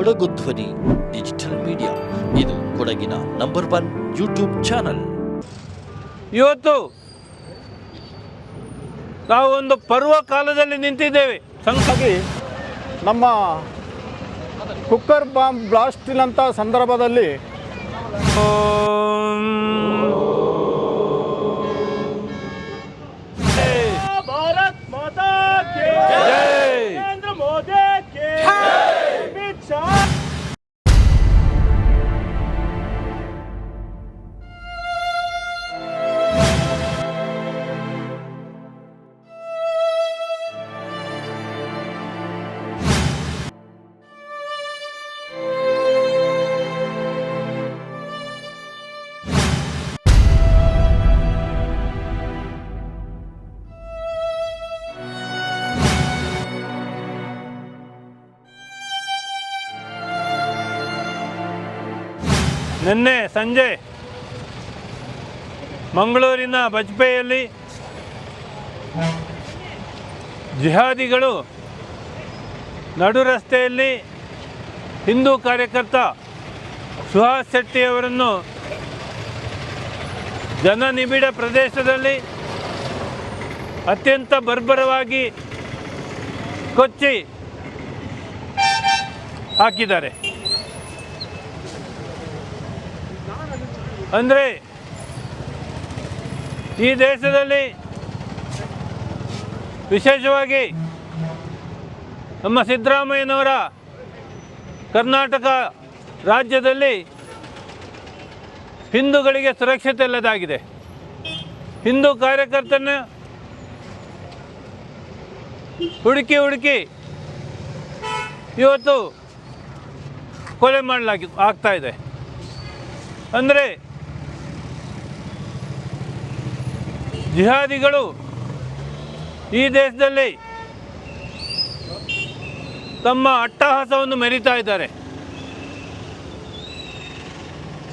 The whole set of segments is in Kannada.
ಕೊಡಗು ಧ್ವನಿ ಡಿಜಿಟಲ್ ಮೀಡಿಯಾ. ಇದು ಕೊಡಗಿನ ನಂಬರ್ ಒನ್ ಯೂಟ್ಯೂಬ್ ಚಾನಲ್. ಇವತ್ತು ನಾವು ಒಂದು ಪರ್ವ ಕಾಲದಲ್ಲಿ ನಿಂತಿದ್ದೇವೆ. ಸಂಕ ನಮ್ಮ ಕುಕ್ಕರ್ ಬಾಂಬ್ ಬ್ಲಾಸ್ಟಿನಂಥ ಸಂದರ್ಭದಲ್ಲಿ ನಿನ್ನೆ ಸಂಜೆ ಮಂಗಳೂರಿನ ಬಜ್ಪೆಯಲ್ಲಿ ಜಿಹಾದಿಗಳು ನಡು ರಸ್ತೆಯಲ್ಲಿ ಹಿಂದೂ ಕಾರ್ಯಕರ್ತ ಸುಹಾಸ್ ಶೆಟ್ಟಿಯವರನ್ನು ಜನನಿಬಿಡ ಪ್ರದೇಶದಲ್ಲಿ ಅತ್ಯಂತ ಬರ್ಬರವಾಗಿ ಕೊಚ್ಚಿ ಹಾಕಿದ್ದಾರೆ. ಅಂದರೆ ಈ ದೇಶದಲ್ಲಿ ವಿಶೇಷವಾಗಿ ನಮ್ಮ ಸಿದ್ದರಾಮಯ್ಯನವರ ಕರ್ನಾಟಕ ರಾಜ್ಯದಲ್ಲಿ ಹಿಂದೂಗಳಿಗೆ ಸುರಕ್ಷತೆ ಇಲ್ಲದಾಗಿದೆ. ಹಿಂದೂ ಕಾರ್ಯಕರ್ತನ ಹುಡುಕಿ ಹುಡುಕಿ ಇವತ್ತು ಕೊಲೆ ಮಾಡಲಾಗಿ ಆಗ್ತಾ ಇದೆ. ಅಂದರೆ ಜಿಹಾದಿಗಳು ಈ ದೇಶದಲ್ಲಿ ತಮ್ಮ ಅಟ್ಟಹಾಸವನ್ನು ಮೆರೀತಾ ಇದ್ದಾರೆ.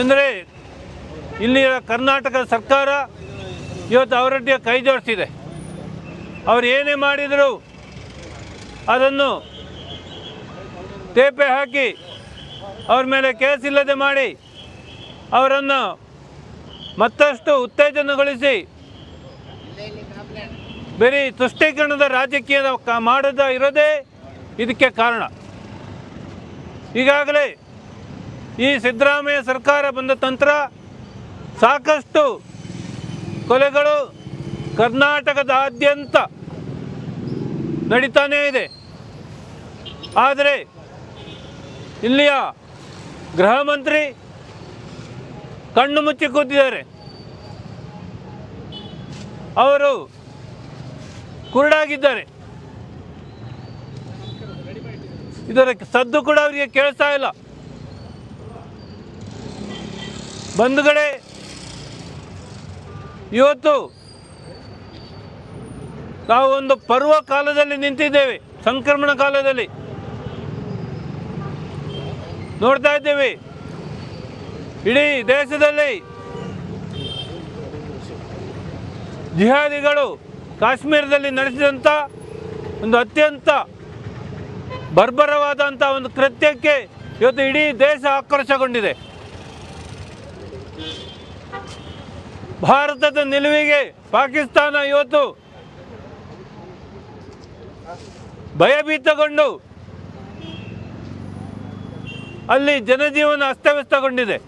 ಎಂದರೆ ಇಲ್ಲಿಯ ಕರ್ನಾಟಕ ಸರ್ಕಾರ ಇವತ್ತು ಅವರೊಟ್ಟಿಗೆ ಕೈ ಜೋಡಿಸಿದೆ. ಅವರು ಏನೇ ಮಾಡಿದರೂ ಅದನ್ನು ತೇಪೆ ಹಾಕಿ ಅವ್ರ ಮೇಲೆ ಕೇಸ್ ಇಲ್ಲದೆ ಮಾಡಿ ಅವರನ್ನು ಮತ್ತಷ್ಟು ಉತ್ತೇಜನಗೊಳಿಸಿ ಬರೀ ತುಷ್ಟೀಕರಣದ ರಾಜಕೀಯದ ಮಾಡದ ಇರೋದೇ ಇದಕ್ಕೆ ಕಾರಣ. ಈಗಾಗಲೇ ಈ ಸಿದ್ದರಾಮಯ್ಯ ಸರ್ಕಾರ ಬಂದ ತಂತ್ರ ಸಾಕಷ್ಟು ಕೊಲೆಗಳು ಕರ್ನಾಟಕದಾದ್ಯಂತ ನಡೀತಾನೆ ಇದೆ. ಆದರೆ ಇಲ್ಲಿಯ ಗೃಹ ಮಂತ್ರಿ ಕಣ್ಣು ಮುಚ್ಚಿ ಕೂತಿದ್ದಾರೆ. ಅವರು ಕುರುಡಾಗಿದ್ದಾರೆ. ಇದರ ಸದ್ದು ಕೂಡ ಅವರಿಗೆ ಕೇಳಿಸ್ತಾ ಇಲ್ಲ. ಬಂಧುಗಳೇ, ಇವತ್ತು ನಾವು ಒಂದು ಪರ್ವ ಕಾಲದಲ್ಲಿ ನಿಂತಿದ್ದೇವೆ, ಸಂಕ್ರಮಣ ಕಾಲದಲ್ಲಿ. ನೋಡ್ತಾ ಇದ್ದೇವೆ, ಇಡೀ ದೇಶದಲ್ಲಿ ಜಿಹಾದಿಗಳು ಕಾಶ್ಮೀರದಲ್ಲಿ ನಡೆಸಿದಂಥ ಒಂದು ಅತ್ಯಂತ ಬರ್ಬರವಾದಂಥ ಒಂದು ಕೃತ್ಯಕ್ಕೆ ಇವತ್ತು ಇಡೀ ದೇಶ ಆಕ್ರೋಶಗೊಂಡಿದೆ. ಭಾರತದ ನಿಲುವಿಗೆ ಪಾಕಿಸ್ತಾನ ಇವತ್ತು ಭಯಭೀತಗೊಂಡು ಅಲ್ಲಿ ಜನಜೀವನ ಅಸ್ತವ್ಯಸ್ತಗೊಂಡಿದೆ.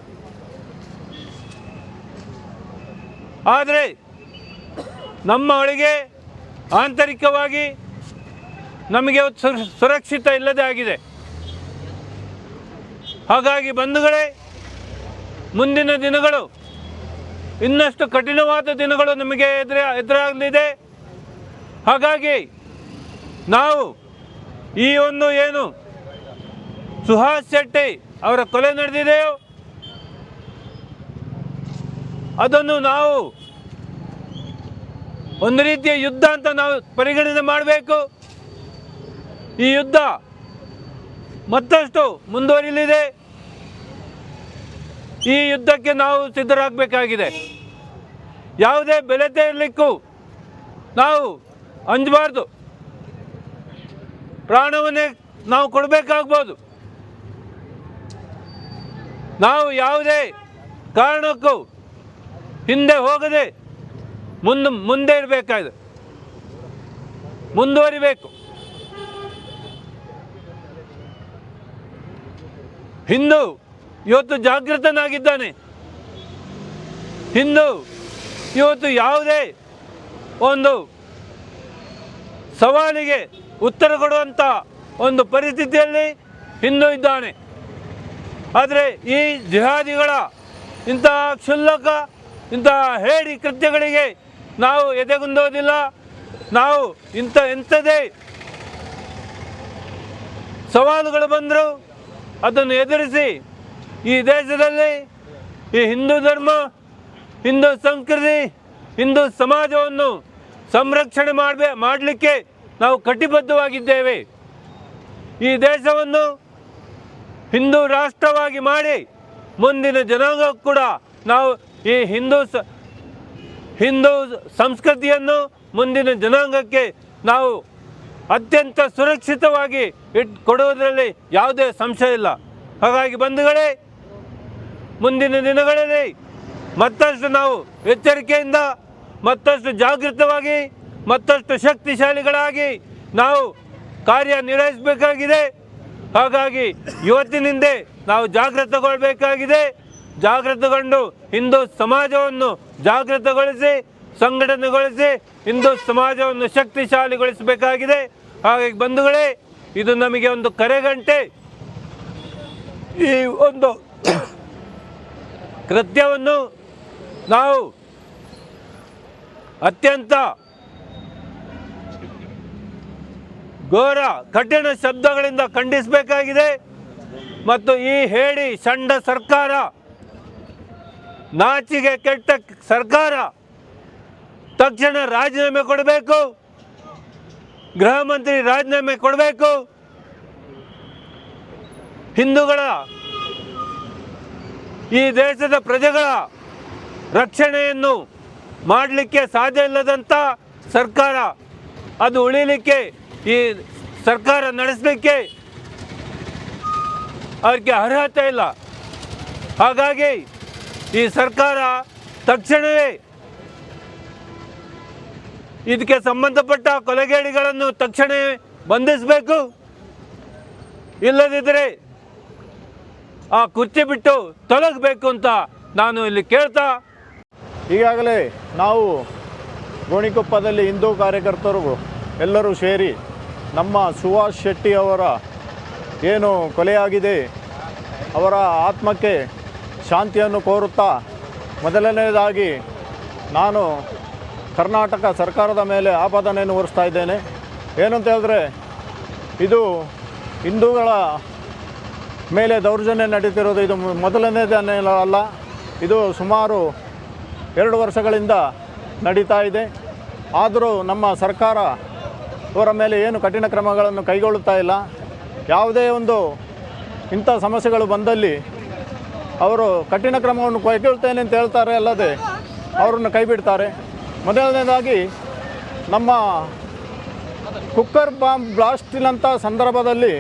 ಆದರೆ ನಮ್ಮ ಒಳಗೆ ಆಂತರಿಕವಾಗಿ ನಮಗೆ ಸುರಕ್ಷಿತ ಇಲ್ಲದೆ ಆಗಿದೆ. ಹಾಗಾಗಿ ಬಂಧುಗಳೇ, ಮುಂದಿನ ದಿನಗಳು ಇನ್ನಷ್ಟು ಕಠಿಣವಾದ ದಿನಗಳು ನಮಗೆ ಎದುರ, ಎದುರಾಗಲಿದೆ. ಹಾಗಾಗಿ ನಾವು ಈ ಒಂದು ಏನು ಸುಹಾಸ್ ಶೆಟ್ಟಿ ಅವರ ಕೊಲೆ ನಡೆದಿದೆಯೋ, ಅದನ್ನು ನಾವು ಒಂದು ರೀತಿಯ ಯುದ್ಧ ಅಂತ ನಾವು ಪರಿಗಣನೆ ಮಾಡಬೇಕು. ಈ ಯುದ್ಧ ಮತ್ತಷ್ಟು ಮುಂದುವರಿಲಿದೆ. ಈ ಯುದ್ಧಕ್ಕೆ ನಾವು ಸಿದ್ಧರಾಗಬೇಕಾಗಿದೆ. ಯಾವುದೇ ಬೆಲೆ ತೆರಲಿಕ್ಕೂ ನಾವು ಅಂಜಬಾರ್ದು. ಪ್ರಾಣವನ್ನೇ ನಾವು ಕೊಡಬೇಕಾಗ್ಬೋದು. ನಾವು ಯಾವುದೇ ಕಾರಣಕ್ಕೂ ಹಿಂದೆ ಹೋಗದೆ ಮುಂದೆ ಮುಂದೆ ಇರಬೇಕಾಗಿದೆ ಮುಂದುವರಿಬೇಕು. ಹಿಂದೂ ಇವತ್ತು ಜಾಗೃತನಾಗಿದ್ದಾನೆ. ಹಿಂದೂ ಇವತ್ತು ಯಾವುದೇ ಒಂದು ಸವಾಲಿಗೆ ಉತ್ತರ ಕೊಡುವಂಥ ಒಂದು ಪರಿಸ್ಥಿತಿಯಲ್ಲಿ ಹಿಂದೂ ಇದ್ದಾನೆ. ಆದರೆ ಈ ಜಿಹಾದಿಗಳ ಇಂತಹ ಕ್ಷುಲ್ಲಕ, ಇಂತಹ ಹೇಡಿ ಕೃತ್ಯಗಳಿಗೆ ನಾವು ಎದೆಗುಂದೋದಿಲ್ಲ, ನಾವು ಇಂಥ ಎಂಥದೇ ಸವಾಲುಗಳು ಬಂದರೂ, ಅದನ್ನು ಎದುರಿಸಿ ಈ ದೇಶದಲ್ಲಿ ಈ ಹಿಂದೂ ಧರ್ಮ, ಹಿಂದೂ ಸಂಸ್ಕೃತಿ, ಹಿಂದೂ ಸಮಾಜವನ್ನು ಸಂರಕ್ಷಣೆ ಮಾಡಬೇ, ಮಾಡಲಿಕ್ಕೆ ನಾವು ಕಟಿಬದ್ಧವಾಗಿದ್ದೇವೆ. ಈ ದೇಶವನ್ನು ಹಿಂದೂ ರಾಷ್ಟ್ರವಾಗಿ ಮಾಡಿ ಮುಂದಿನ ಜನಾಂಗ ಕೂಡ ನಾವು ಈ ಹಿಂದೂ ಹಿಂದೂ ಸಂಸ್ಕೃತಿಯನ್ನು ಮುಂದಿನ ಜನಾಂಗಕ್ಕೆ ನಾವು ಅತ್ಯಂತ ಸುರಕ್ಷಿತವಾಗಿ ಇಟ್ ಕೊಡುವುದರಲ್ಲಿ ಯಾವುದೇ ಸಂಶಯ ಇಲ್ಲ. ಹಾಗಾಗಿ ಬಂಧುಗಳೇ, ಮುಂದಿನ ದಿನಗಳಲ್ಲಿ ಮತ್ತಷ್ಟು ನಾವು ಎಚ್ಚರಿಕೆಯಿಂದ, ಮತ್ತಷ್ಟು ಜಾಗೃತವಾಗಿ, ಮತ್ತಷ್ಟು ಶಕ್ತಿಶಾಲಿಗಳಾಗಿ ನಾವು ಕಾರ್ಯನಿರ್ವಹಿಸಬೇಕಾಗಿದೆ ಹಾಗಾಗಿ ಇವತ್ತಿನಿಂದ ನಾವು ಜಾಗೃತಗೊಳ್ಳಬೇಕಾಗಿದೆ ಜಾಗೃತಗೊಂಡು ಹಿಂದೂ ಸಮಾಜವನ್ನು ಜಾಗೃತಗೊಳಿಸಿ, ಸಂಘಟನೆಗೊಳಿಸಿ, ಹಿಂದೂ ಸಮಾಜವನ್ನು ಶಕ್ತಿಶಾಲಿಗೊಳಿಸಬೇಕಾಗಿದೆ. ಹಾಗಾಗಿ ಬಂಧುಗಳೇ, ಇದು ನಮಗೆ ಒಂದು ಕರೆಗಂಟೆ. ಈ ಒಂದು ಕೃತ್ಯವನ್ನು ನಾವು ಅತ್ಯಂತ ಘೋರ, ಕಠಿಣ ಶಬ್ದಗಳಿಂದ ಖಂಡಿಸಬೇಕಾಗಿದೆ. ಮತ್ತು ಈ ಹೇಳಿ ಸಣ್ಣ ಸರ್ಕಾರ ನಾಚಿಗೆ ಕೆಟ್ಟ ಸರ್ಕಾರ ತಕ್ಷಣ ರಾಜೀನಾಮೆ ಕೊಡಬೇಕು. ಗೃಹ ಮಂತ್ರಿ ರಾಜೀನಾಮೆ ಕೊಡಬೇಕು. ಹಿಂದೂಗಳ, ಈ ದೇಶದ ಪ್ರಜೆಗಳ ರಕ್ಷಣೆಯನ್ನು ಮಾಡಲಿಕ್ಕೆ ಸಾಧ್ಯ ಇಲ್ಲದಂಥ ಸರ್ಕಾರ, ಅದು ಉಳಿಲಿಕ್ಕೆ ಈ ಸರ್ಕಾರ ನಡೆಸಲಿಕ್ಕೆ ಅವ್ರಿಗೆ ಅರ್ಹತೆ ಇಲ್ಲ. ಹಾಗಾಗಿ ಈ ಸರ್ಕಾರ ತಕ್ಷಣವೇ ಇದಕ್ಕೆ ಸಂಬಂಧಪಟ್ಟ ಕೊಲೆಗೇಡಿಗಳನ್ನು ತಕ್ಷಣವೇ ಬಂಧಿಸಬೇಕು. ಇಲ್ಲದಿದ್ದರೆ ಆ ಕುರ್ಚಿ ಬಿಟ್ಟು ತೊಲಗಬೇಕು ಅಂತ ನಾನು ಇಲ್ಲಿ ಕೇಳ್ತಾ. ಈಗಾಗಲೇ ನಾವು ಗೋಣಿಕೊಪ್ಪದಲ್ಲಿ ಹಿಂದೂ ಕಾರ್ಯಕರ್ತರು ಎಲ್ಲರೂ ಸೇರಿ ನಮ್ಮ ಸುಭಾಷ್ ಶೆಟ್ಟಿ ಅವರ ಏನು ಕೊಲೆಯಾಗಿದೆ, ಅವರ ಆತ್ಮಕ್ಕೆ ಶಾಂತಿಯನ್ನು ಕೋರುತ್ತಾ ಮೊದಲನೆಯದಾಗಿ ನಾನು ಕರ್ನಾಟಕ ಸರ್ಕಾರದ ಮೇಲೆ ಆಪಾದನೆಯನ್ನು ಹೊರಿಸ್ತಾ ಇದ್ದೇನೆ. ಏನಂತ ಹೇಳಿದ್ರೆ, ಇದು ಹಿಂದೂಗಳ ಮೇಲೆ ದೌರ್ಜನ್ಯ ನಡೀತಿರೋದು ಇದು ಮೊದಲನೇದೇ ಅಲ್ಲ, ಇದು ಸುಮಾರು ಎರಡು ವರ್ಷಗಳಿಂದ ನಡೀತಾ ಇದೆ. ಆದರೂ ನಮ್ಮ ಸರ್ಕಾರ ಅವರ ಮೇಲೆ ಏನು ಕಠಿಣ ಕ್ರಮಗಳನ್ನು ಕೈಗೊಳ್ಳುತ್ತಾ ಇಲ್ಲ. ಯಾವುದೇ ಒಂದು ಇಂಥ ಸಮಸ್ಯೆಗಳು ಬಂದಲ್ಲಿ ಅವರು ಕಠಿಣ ಕ್ರಮವನ್ನು ಕೈಗೊಳ್ತೇನೆ ಅಂತ ಹೇಳ್ತಾರೆ ಅಲ್ಲದೆ ಅವರನ್ನು ಕೈಬಿಡ್ತಾರೆ ಮೊದಲನೇದಾಗಿ ನಮ್ಮ ಕುಕ್ಕರ್ ಬಾಂಬ್ ಬ್ಲಾಸ್ಟಿನಂಥ ಸಂದರ್ಭದಲ್ಲಿ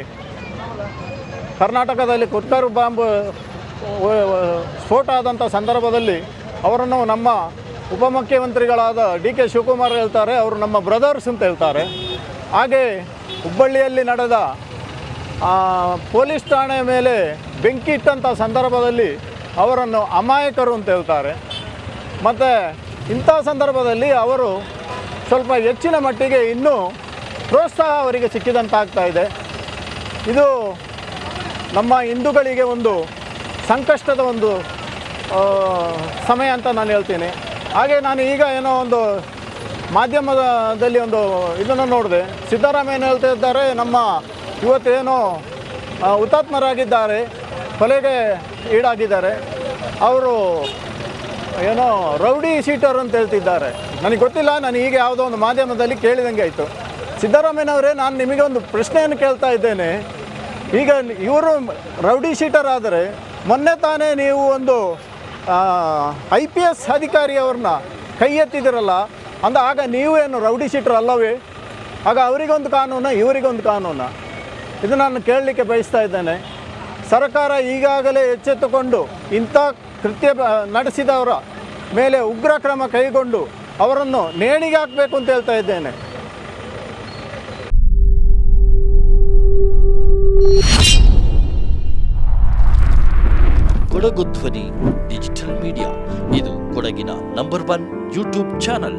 ಕರ್ನಾಟಕದಲ್ಲಿ ಕುಕ್ಕರ್ ಬಾಂಬ್ ಸ್ಫೋಟ ಆದಂಥ ಸಂದರ್ಭದಲ್ಲಿ ಅವರನ್ನು ನಮ್ಮ ಉಪಮುಖ್ಯಮಂತ್ರಿಗಳಾದ ಡಿ ಕೆ ಶಿವಕುಮಾರ್ ಹೇಳ್ತಾರೆ, ಅವರು ನಮ್ಮ ಬ್ರದರ್ಸ್ ಅಂತ ಹೇಳ್ತಾರೆ. ಹಾಗೆ ಹುಬ್ಬಳ್ಳಿಯಲ್ಲಿ ನಡೆದ ಪೊಲೀಸ್ ಠಾಣೆ ಮೇಲೆ ಬೆಂಕಿ ಇಟ್ಟಂಥ ಸಂದರ್ಭದಲ್ಲಿ ಅವರನ್ನು ಅಮಾಯಕರು ಅಂತ ಹೇಳ್ತಾರೆ. ಮತ್ತು ಇಂಥ ಸಂದರ್ಭದಲ್ಲಿ ಅವರು ಸ್ವಲ್ಪ ಹೆಚ್ಚಿನ ಮಟ್ಟಿಗೆ ಇನ್ನೂ ಪ್ರೋತ್ಸಾಹ ಅವರಿಗೆ ಸಿಕ್ಕಿದಂತಾಗ್ತಾ ಇದೆ. ಇದು ನಮ್ಮ ಹಿಂದೂಗಳಿಗೆ ಒಂದು ಸಂಕಷ್ಟದ ಒಂದು ಸಮಯ ಅಂತ ನಾನು ಹೇಳ್ತೀನಿ. ಹಾಗೆ ನಾನು ಈಗ ಏನೋ ಒಂದು ಮಾಧ್ಯಮದಲ್ಲಿ ಒಂದು ಇದನ್ನು ನೋಡಿದೆ. ಸಿದ್ದರಾಮಯ್ಯ ಹೇಳ್ತಾ ಇದ್ದಾರೆ, ನಮ್ಮ ಇವತ್ತೇನೋ ಹುತಾತ್ಮರಾಗಿದ್ದಾರೆ, ಕೊಲೆಗೆ ಈಡಾಗಿದ್ದಾರೆ. ಅವರು ಏನೋ ರೌಡಿ ಶೀಟರ್ ಅಂತ ಹೇಳ್ತಿದ್ದಾರೆ. ನನಗೆ ಗೊತ್ತಿಲ್ಲ, ನಾನು ಈಗ ಯಾವುದೋ ಒಂದು ಮಾಧ್ಯಮದಲ್ಲಿ ಕೇಳಿದಂಗೆ ಆಯಿತು. ಸಿದ್ದರಾಮಯ್ಯನವರೇ, ನಾನು ನಿಮಗೆ ಒಂದು ಪ್ರಶ್ನೆಯನ್ನು ಕೇಳ್ತಾ ಇದ್ದೇನೆ. ಈಗ ಇವರು ರೌಡಿ ಶೀಟರ್ ಆದರೆ ಮೊನ್ನೆ ತಾನೇ ನೀವು ಒಂದು ಐ ಪಿ ಎಸ್ ಅಧಿಕಾರಿಯವ್ರನ್ನ ಕೈ ಎತ್ತಿದಿರಲ್ಲ ಅಂದ ಆಗ ನೀವೇನು ರೌಡಿ ಶೀಟರ್ ಅಲ್ಲವೇ? ಆಗ ಅವರಿಗೊಂದು ಕಾನೂನ, ಇವರಿಗೊಂದು ಕಾನೂನು. ಇದು ನಾನು ಕೇಳಲಿಕ್ಕೆ ಬಯಸ್ತಾ ಇದ್ದೇನೆ. ಸರ್ಕಾರ ಈಗಾಗಲೇ ಎಚ್ಚೆತ್ತುಕೊಂಡು ಇಂಥ ಕೃತ್ಯ ನಡೆಸಿದವರ ಮೇಲೆ ಉಗ್ರ ಕ್ರಮ ಕೈಗೊಂಡು ಅವರನ್ನು ನೇಣಿಗೆ ಹಾಕಬೇಕು ಅಂತ ಹೇಳ್ತಾ ಇದ್ದೇನೆ. ಕೊಡಗು ಧ್ವನಿ, ಡಿಜಿಟಲ್ ಮೀಡಿಯಾ. ಇದು ಕೊಡಗಿನ ನಂಬರ್ ಒನ್ ಯೂಟ್ಯೂಬ್ ಚಾನಲ್.